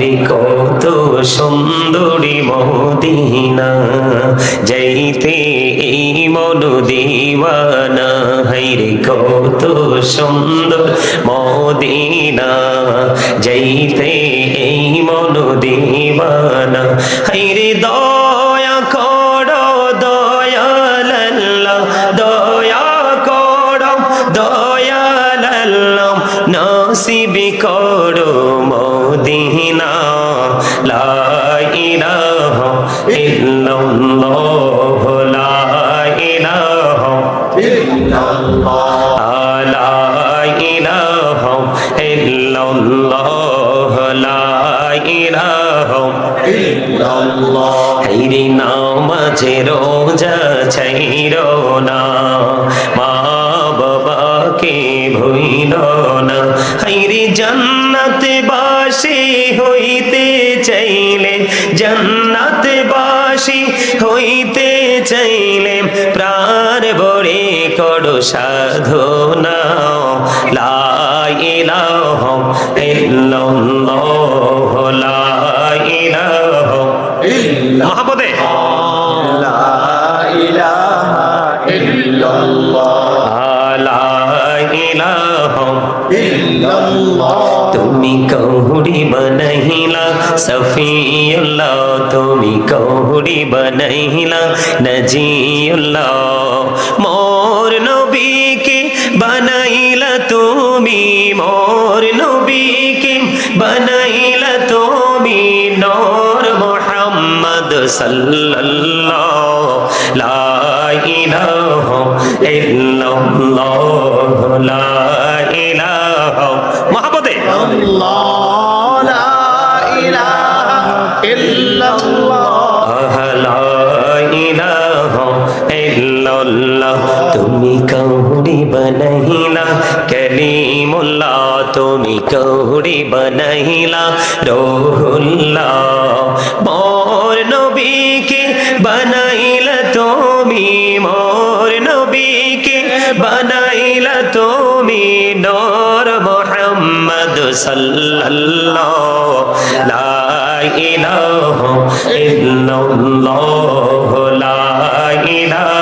রে কত সুন্দরী মদিনা যাইতে এই মন দিওয়ানা। হাইরে কত সুন্দর মদিনা যাইতে এই মন দিওয়ানা। হাইরে দয়া হাইরে জান্নাত বাসি হইতে চাইলে জান্নাত বাসি হইতে চাইলে প্রাণ ভরে করো সাধনা। লা ইলাহা ইল্লাল্লাহ লা ইলাহা মহাপদে। তুমি কহুরি বনহিলা সফিউল্লাহ, তুমি কহুরি বনহিলা নজিউল্লাহ। মোর নবীকে বানাইলা তুমি, মোর নবীকে বানাইলা তুমি, নূর মুহাম্মদ সাল্লাল্লাহ লা ইলাহা ইল্লাল্লাহ, লা কৌড়ি বনহিলা কলিমুল্লাহ, তুমি কৌড়ি বনহিলা রোহুল্লাহ, মোর নবীকে বানাইলা তুমি, মোর নবীকে বানাইলা তুমি, নূর মুহাম্মদ সাল্লাল্লাহ লা ইলাহা ইল্লাল্লাহ, লা ইলাহা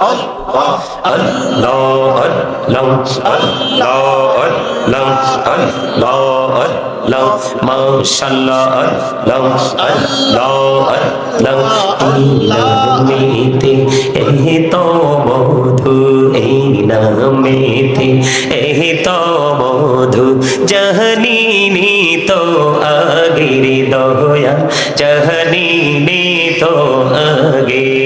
আল্লাহ আল্লাহ আল্লাহ আল্লাহ আল্লাহ আল্লাহ মাশাআল্লাহ আল্লাহ আল্লাহ আল্লাহ নামেতে এহি তো মধু এই নামেতে এহি তো মধু জাহানি তো আগির দয়া জাহানি তো আগির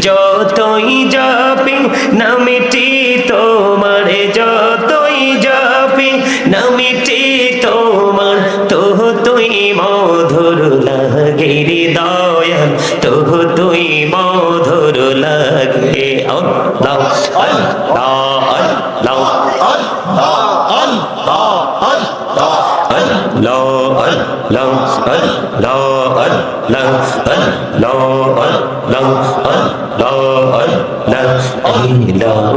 যতই যাবে নামিটি তোমার, যতই যাবে নামিটি তোমার তো তুই মধুর লাগে দয়াল তো তুই মধুর লাগে। আল্লাহ আল্লাহ আল্লাহ। لو أن لو أن لو أن لو أن لو أن لو أن لو إله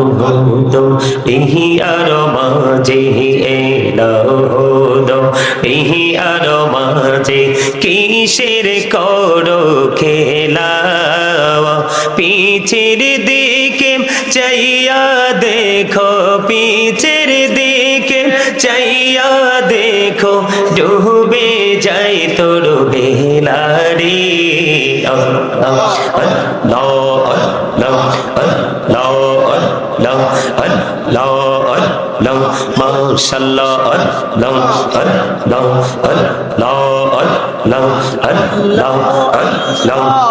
دو إه أرماجه إله دو إه أرماجه কিসের করো খেলা পিছের দিকে চাইয়া দেখো পিছের দিকে চাইয়া দেখো ডুবে যাই তোর বেলারি আল্লাহ আল্লাহ আল্লাহ আল্লাহ আল্লাহ আল্লাহ আল্লাহ মাশাআল্লাহ আল্লাহ আল্লাহ আল্লাহ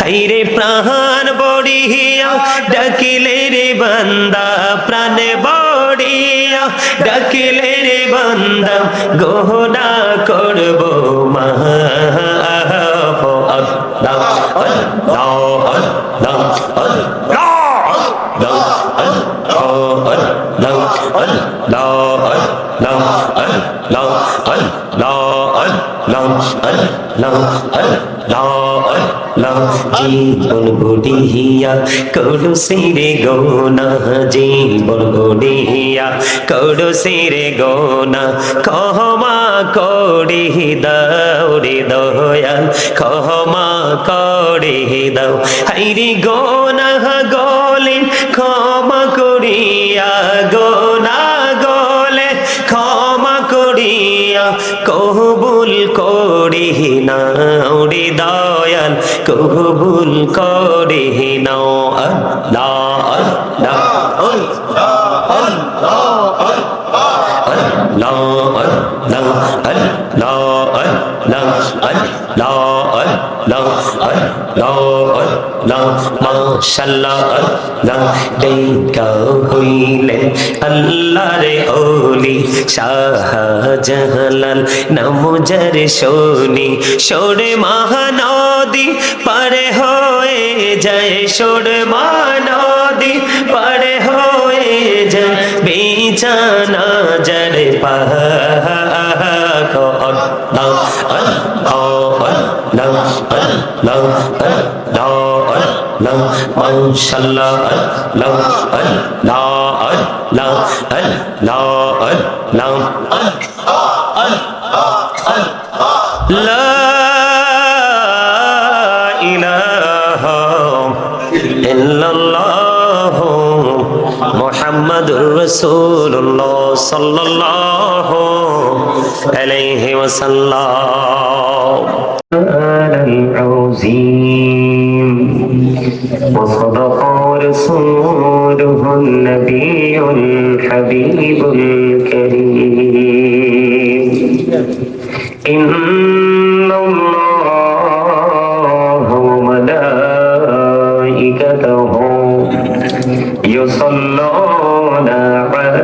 হাইরে প্রাণ বড়িয়া, ডাকিলে রে বান্দা, প্রাণে বড়িয়া রে বান্দা, গোহনা করব জীবন গড়িয়া করু সিরে গৌনা জীবন গড়িয়া করু সিরে গৌনা, কহমা করি দৌড়ে দয়াল, কহমা করি দাও হাইরি গোনা গলে ক্ষমা করিয়া গোনা গলে ক্ষমা করিয়া কবুল করি নাও রে দয়াল কবুল করি নাও আল্লাহ আল্লাহ আল্লাহ আল্লাহ আল্লাহ মাশাআল্লাহ আল্লাহ দেখা হইলেন আল্লাহর ওলি শাহজালাল নামজার সোনি সরে মহানদী পারে হয়ে যায় সরে মহানদী বিছানা জর পাহ আল্লাহ আল্লাহ আল্লাহ আল্লাহ আল্লাহ আল্লাহ আল্লাহ লা ইলাহা ইল্লাল্লাহ। মুহাম্মাদুর রাসূলুল্লাহ সাল্লাল্লাহু আলাইহি ওয়াসাল্লাম العظيم وصدق رسوله النبي الحبيب الكريم إن الله وملائكته يصلون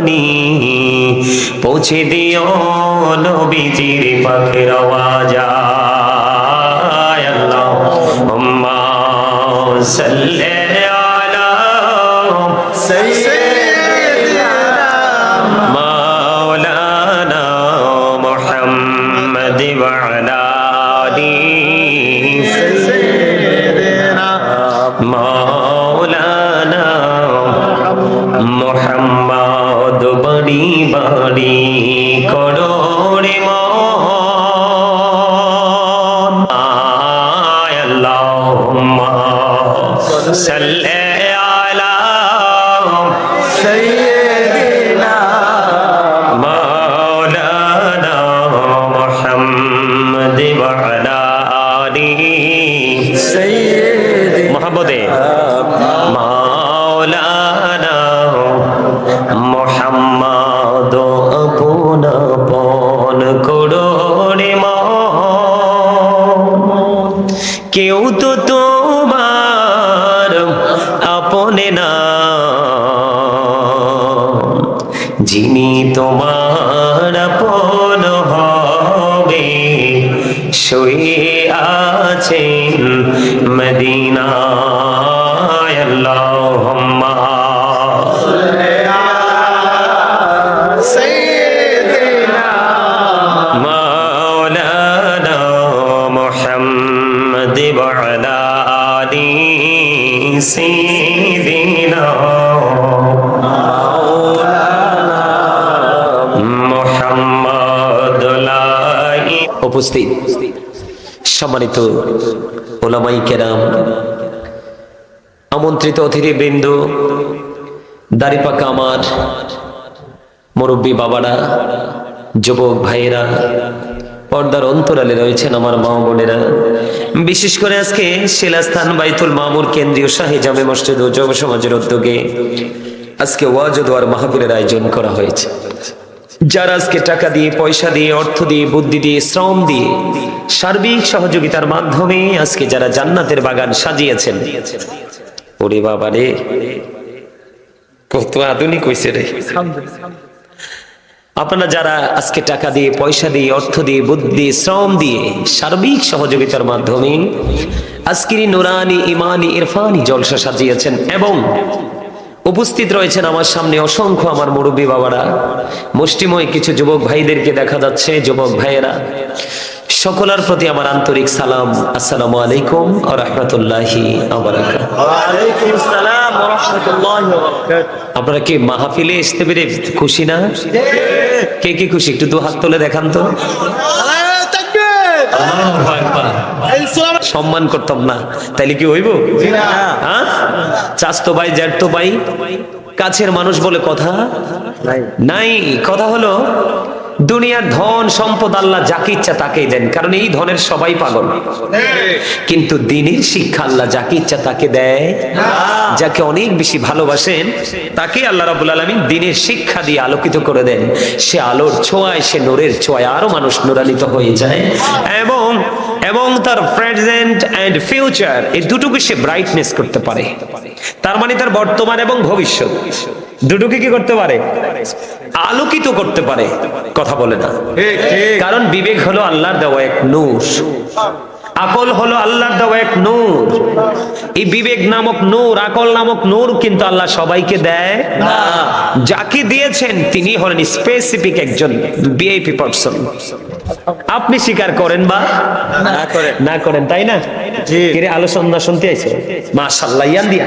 খানি পৌঁছে দিও নবীজির পাখির আওয়াজ। আল্লাহ সাল্লি اللهم صل على سيدنا যিনি তোমার আপন হবে শুয়ে আছেন মদিনায়। উপস্থিত। সম্মানিত ওলামাই কেরাম, আমন্ত্রিত অতিথিবৃন্দ, দাড়িপাকা আমার মুরব্বী বাবারা, যুবক ভাইয়েরা, পর্দার অন্তরালে রয়েছেন আমার মা বোনেরা। বিশেষ করে আজকে শিলাস্থান বাইতুল মামুর কেন্দ্রীয় শাহী জামে মসজিদ ও যুব সমাজের উদ্যোগে আজকে ওয়াজ দোয়ার মাহফিলের আয়োজন করা হয়েছে। যারা আজকে টাকা দিয়ে, পয়সা দিয়ে, অর্থ দিয়ে, বুদ্ধি দিয়ে, শ্রম দিয়ে সার্বিক সহযোগিতার মাধ্যমে আজকে যারা জান্নাতের বাগান সাজিয়েছেন। ওরে বাবা রে। কত আধুনিক হয়েছে রে। আপনারা যারা আজকে টাকা দিয়ে, পয়সা দিয়ে, অর্থ দিয়ে, বুদ্ধি শ্রম দিয়ে সার্বিক সহযোগিতার মাধ্যমে আজকের নুরানি, ইমানি, ইরফানি জলসা সাজিয়েছেন এবং উপস্থিত রয়েছেন আমার সামনে অসংখ্য আমার মুরব্বী বাবারা। মুষ্টিময় কিছু যুবক ভাইদেরকে দেখা যাচ্ছে যুবক ভাইয়েরা। সকলের প্রতি আমার আন্তরিক সালাম। আসসালামু আলাইকুম আ রহমতুল্লাহি ওয়ালাইকুম আসসালাম ওয়া রাহমাতুল্লাহি ওয়া বারাকাতুহু। আপনারা কি মাহফিলে আসতে পেরে খুশি না? কে কি খুশি? একটু দু হাত তুলে দেখান তো। সম্মান করতাম না। তাইলে কি হইব? হ্যাঁ? চাস্তো ভাই জ্যাঠতো ভাই কাছের মানুষ বলে কথা? নাই কথা হলো দুনিয়ার ধন, সম্পদ আল্লাহ যাকে ইচ্ছা তাকেই দেন, কারণ এই ধনের সবাই পাগল। কিন্তু দিনের শিক্ষা আল্লাহ যাকে ইচ্ছা তাকে দেয়। যাকে অনেক বেশি ভালোবাসেন তাকে আল্লাহ রাবুল আলমিন দিনের শিক্ষা দিয়ে আলোকিত করে দেন। সে আলোর ছোঁয়ায়, সে নোরের ছোঁয়ায় আরও মানুষ নোরানিত হয়ে যায়। এবং এবং তার প্রেজেন্ট এন্ড ফিউচার এই দুটোকে সে ব্রাইটনেস করতে পারে। তার মানে তার বর্তমান এবং ভবিষ্যৎ। দুটোকে কি করতে পারে? আলোকিত করতে পারে কথা বলে না। কারণ বিবেক হলো আল্লাহর দেওয়া এক নূর। আকল হলো আল্লাহর দেওয়া এক নূর। এই বিবেক নামক নূর আকল নামক নূর কিন্তু আল্লাহ সবাইকে দেয়। না। যাকে দিয়েছেন তিনি হলেন স্পেসিফিক একজন বিআইপি পার্সন আপনি স্বীকার করেন বা? না করেন। না করেন তাই না? আলোচনা শুনতে আইছো? মাশাআল্লাহ ইয়ান দিয়া।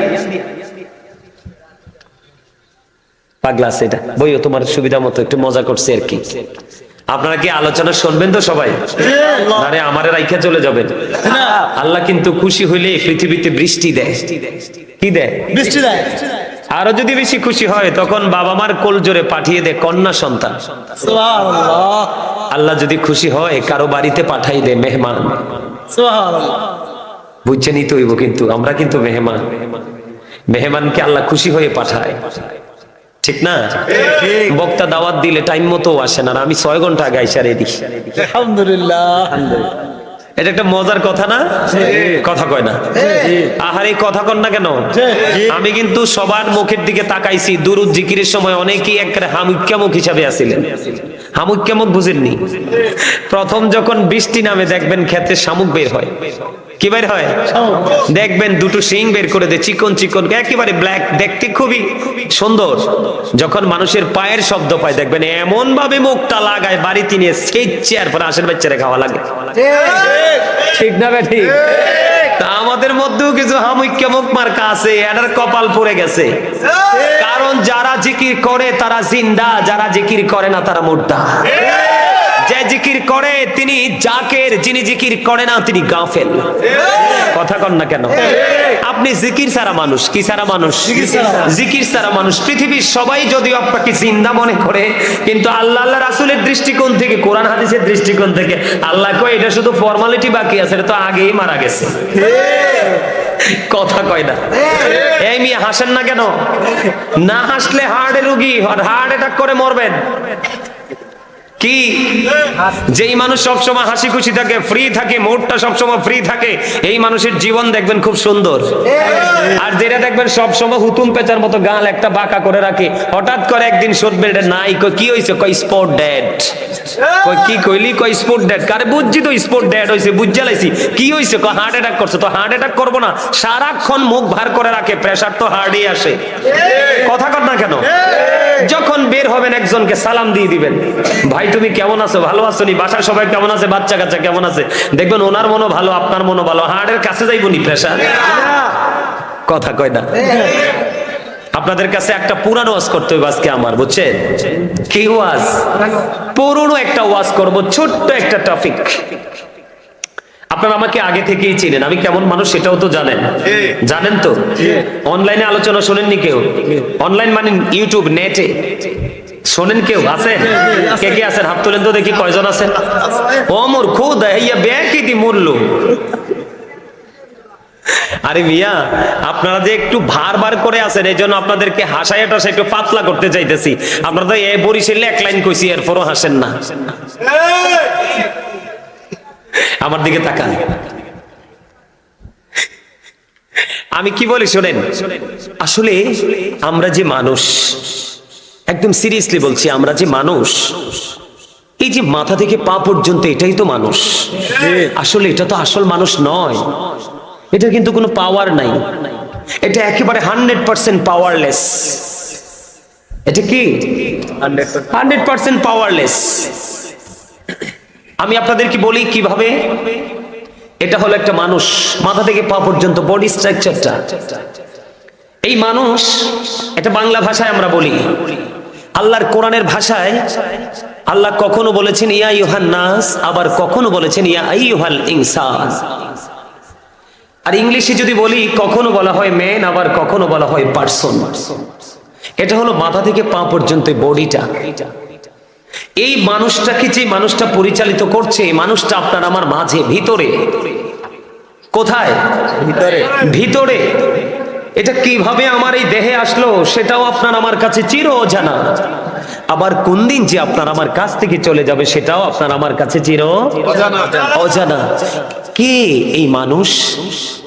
পাগলা আছে এটা। বইও তোমার সুবিধা মতো একটু মজা করছে আর কি। আপনারা কি আলোচনা শুনবেন তো সবাই? আরে আমারে রাইখা চলে যাবেন। আল্লাহ কিন্তু খুশি হইলে পৃথিবীতে বৃষ্টি দেয়। কি দেয়? বৃষ্টি দেয়। আরও যদি বেশি খুশি হয় তখন বাবা মার কোল জোরে পাঠিয়ে দেয় কন্যা সন্তান। সুবহানাল্লাহ। আল্লাহ যদি খুশি হয় কারও বাড়িতে পাঠাই দেয় মেহমান। সুবহানাল্লাহ। বুঝছেনই তো হইব কিন্তু আমরা কিন্তু মেহমান। মেহমানকে আল্লাহ খুশি হয়ে পাঠায়। ঠিক না? বক্তা দাওয়াত দিলে টাইম মতো আসে না আর আমি ছয় ঘণ্টা আগে আইসা রেডি আলহামদুলিল্লাহ। এটা একটা মজার কথা না? কথা কয় না? আহার এই কথা কন না কেন? আমি কিন্তু সবার মুখের দিকে তাকাইছি দুরুদ জিকিরের সময় অনেকেই একটা হামুক্যামুখ হিসাবে আছিলেন হামুক্যামুখ বুঝেননি? প্রথম যখন বৃষ্টি নামে দেখবেন ক্ষেত্রে শামুক বের হয়। কি বের হয়? দেখবেন দুটো শিং বের করে দে চিকন চিকন একেবারে ব্ল্যাক দেখতে খুবই সুন্দর। যখন মানুষের পায়ের শব্দ পায় দেখবেন এমন ভাবে মুখটা লাগায় বাড়িতে নিয়ে সেই চেয়ার পরে আশের বাচ্চারা খাওয়া লাগে। ঠিক। না ভাই ঠিক। আমাদের মধ্যেও কিছু হামুক্য মুখ মার্কা আছে এটার কপাল পড়ে গেছে। কারণ যারা জিকির করে তারা জিন্দা যারা জিকির করে না তারা মুর্দা। যে জিকির করে তিনি জাকের যিনি জিকির করে না তিনি গাফেল। কথা কন না কেন? আপনি জিকির সারা মানুষ কি সারা মানুষ? জিকির সারা মানুষ। পৃথিবীর সবাই যদিও আপনাকে জিন্দা মনে করে কিন্তু আল্লাহ আল্লাহ রাসুলের দৃষ্টিকোণ থেকে কোরআন হাদিসের দৃষ্টিকোণ থেকে আল্লাহ কয় এটা শুধু ফর্মালিটি বাকি আছে এটা তো আগেই মারা গেছে। কথা কয় না। এই মেয়ে হাসেন না কেন? না হাসলে হার্টে রুগী হার্ট অ্যাটাক করে মরবেন। কি? যেই মানুষ সবসময় হাসি খুশি থাকে ফ্রি থাকে মুডটা সবসময় ফ্রি থাকে, এই মানুষের জীবন দেখবেন খুব সুন্দর। আর যেটা দেখবেন সবসময় হুতুম পেঁচার মতো গাল একটা বাঁকা করে রাখে। হঠাৎ করে একদিন সরবে এটা নাই কি হয়েছে কই স্পট ড্যাড কই, কি কইলি? কই স্পট ড্যাড কারে বুঝছি তো স্পট ড্যাড হইছে বুঝা লাইছি। কি হইছে? কই হার্ট অ্যাটাক করছে। তো হার্ট অ্যাটাক করব না, সারাক্ষণ মুখ ভার করে রাখে প্রেসার তো হার্টই আসে। কথা কর না কেন? যখন বের হবেন, একজনকে সালাম দিয়ে দিবেন। ভাই, তুমি কেমন আছো? ভালো আছো নি? বাসার সবাই কেমন আছে? বাচ্চা কাচ্চা কেমন আছে? দেখবেন ওনার মনও ভালো, আপনার মনও ভালো। হার্টের কাছে যাইব নি প্রেসার কথা কয় না। আপনাদের কাছে একটা পুরানো ওয়াজ করতে হবে আজকে আমার, বুঝছেন? কি ওয়াজ? পুরনো একটা ওয়াজ করব, ছোট্ট একটা টপিক। আপনারা আমাকে আগে থেকেই চিনেন। আমি কেমন মানুষ সেটাও তো জানেন। জানেন তো? অনলাইনে আলোচনা শোনেননি কেউ? অনলাইন মানে ইউটিউব নেটে। শোনেন কেউ? আছেন কে কে আছেন? হাত তোলেন তো দেখি কয়জন আছেন। ও মোর খুদ ইয়া ব্যাকি দি মরলো আরে মিয়া আপনারা যে একটু ভার বার করে আছেন এই জন্য আপনাদেরকে হাসায় টাসা একটু পাতলা করতে চাইতেছি। আপনারা তো এ বরিশালে এক লাইন কইছি এরপরও হাসেন না। আমার দিকে তাকান। আমি কি বলি শোনেন, আসলে আমরা যে মানুষ, একদম সিরিয়াসলি বলছি, আমরা যে মানুষ, এই যে মাথা থেকে পা পর্যন্ত এটাই তো মানুষ। আসলে এটা তো আসল মানুষ নয়। এটা কিন্তু কোনো পাওয়ার নাই। এটা একেবারে হান্ড্রেড পার্সেন্ট পাওয়ারলেস এটা কি? হান্ড্রেড পার্সেন্ট পাওয়ারলেস আমি আপনাদেরকে বলি কীভাবে? এটা হলো একটা মানুষ, মাথা থেকে পা পর্যন্ত বডি স্ট্রাকচারটা এই মানুষ, এটা বাংলা ভাষায় আমরা বলি। আল্লাহর কোরআনের ভাষায় আল্লাহ কখনো বলেছেন, ইয়া ইউহান নাস আবার কখনো বলেছেন, ইয়া আইয়ুহাল ইনসান আর ইংলিশে যদি বলি, কখনো বলা হয় মেন আবার কখনো বলা হয় পার্সন এটা হলো মাথা থেকে পা পর্যন্ত বডিটা এই মানুষটাকে যে মানুষটা পরিচালিত করছে এই মানুষটা আপনার আমার মাঝে ভিতরে। কোথায়? ভিতরে। ভিতরে। এটা কীভাবে আমার এই দেহে আসলো সেটাও আপনার আমার কাছে চির অজানা আবার কোন দিন যে আপনার আমার কাছ থেকে চলে যাবে সেটাও আপনার আমার কাছে চির অজানা। অজানা। কে এই মানুষ?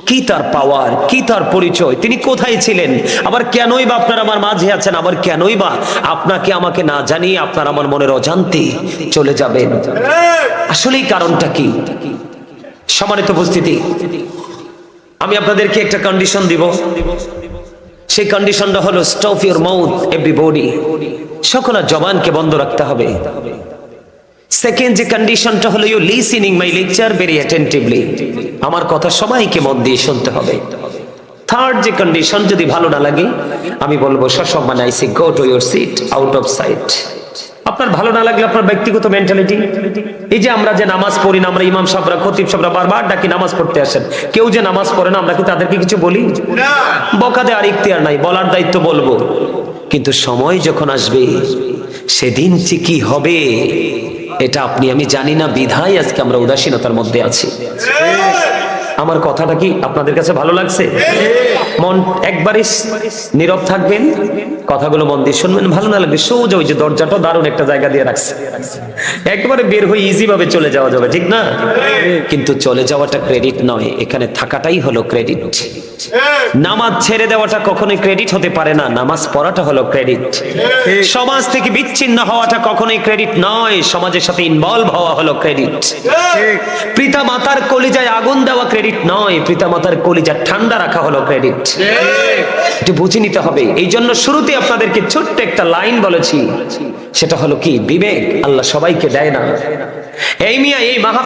কি তার পাওয়ার কি তার পরিচয়? তিনি কোথায় ছিলেন? আবার কেনই বা আপনার আমার মাঝে আছেন? আবার কেনই বা আপনাকে আমাকে না জানিয়ে আপনার আমার মনের অজান্তে চলে যাবেন? আসলেই কারণটা কি? সম্মানিত উপস্থিতি, আমি আপনাদেরকে একটা কন্ডিশন দিব। সেই কন্ডিশনটা হলো স্টপ ইউর মাউথ এভরিবডি সকল জবানকে বন্ধ রাখতে হবে। সেকেন্ড যে কন্ডিশনটা হলো you listening my lecture very attentively আমার কথা সবাইকে মন দিয়ে শুনতে হবে। থার্ড যে কন্ডিশন যদি ভালো না লাগে আমি বলব সসম্মান I see go to your seat out of sight আপনার ভালো না লাগলে আপনার ব্যক্তিগত মেন্টালিটি এই যে আমরা যে নামাজ পড়ি না আমরা ইমাম সাহেবরা খতিব সাহেবরা বারবার ডাকি নামাজ পড়তে আসেন। কেউ যে নামাজ পড়ে না আমরা কি তাদেরকে কিছু বলি? বকাদে আর ইখতিয়ার নাই বলার দায়িত্ব বলব। কিন্তু সময় যখন আসবে সেদিন যে কি হবে এটা আপনি আমি জানি না বিধায় আজকে আমরা উদাসীনতার মধ্যে আছি। আমার কথাটা কি আপনাদের কাছে ভালো লাগছে? মন একবারই নীরব থাকবেন, কথাগুলো মন দিয়ে শুনবেন, ভালো না লাগবে সোজা ওই যে দরজাটা দারুণ একটা জায়গা দিয়ে রাখছে। একবারে বের হয়ে ইজি ভাবে চলে যাওয়া যাবে, ঠিক না? কিন্তু চলে যাওয়াটা ক্রেডিট নয়, এখানে থাকাটাই হলো ক্রেডিট নামাজ ছেড়ে দেওয়াটা কখনোই ক্রেডিট হতে পারে না, নামাজ পড়াটা হলো ক্রেডিট সমাজ থেকে বিচ্ছিন্ন হওয়াটা কখনোই ক্রেডিট নয়, সমাজের সাথে ইনভলভ হওয়া হলো ক্রেডিট পিতা মাতার কলিজায় আগুন দেওয়া ক্রেডিট নয় পিতা মাতার কলিজা ঠান্ডা রাখা হলো ক্রেডিট একটু বুঝে নিতে হবে। এই জন্য শুরুতে আপনাদেরকে ছোট্ট একটা লাইন বলেছি। সেটা হলো কি? বিবেক। আল্লাহ সবাইকে দেয় না। এই মিয়া, এই মাহা